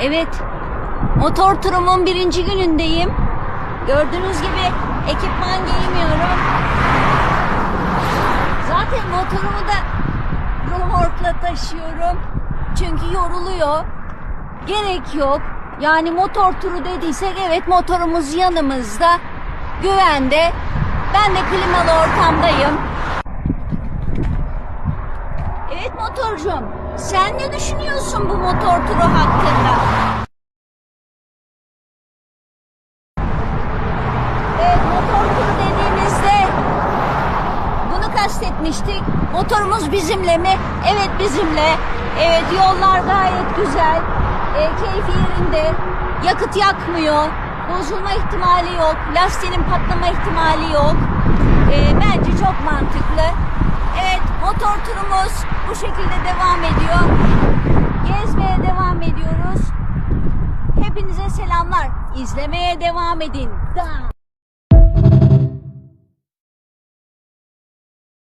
Evet, motor turumun birinci günündeyim. Gördüğünüz gibi ekipman giymiyorum. Zaten motorumu da romorkla taşıyorum. Çünkü yoruluyor. Gerek yok. Yani motor turu dediysek evet motorumuz yanımızda. Güvende. Ben de klimalı ortamdayım. Evet motorcum. Sen ne düşünüyorsun bu motor turu hakkında? Evet motor turu dediğimizde bunu kastetmiştik. Motorumuz bizimle mi? Evet bizimle. Evet yollar gayet güzel. E, keyfi yerinde. Yakıt yakmıyor. Bozulma ihtimali yok. Lastiğinin patlama ihtimali yok. E, bence çok mantıklı. Turumuz bu şekilde devam ediyor. Gezmeye devam ediyoruz. Hepinize selamlar. İzlemeye devam edin. Da.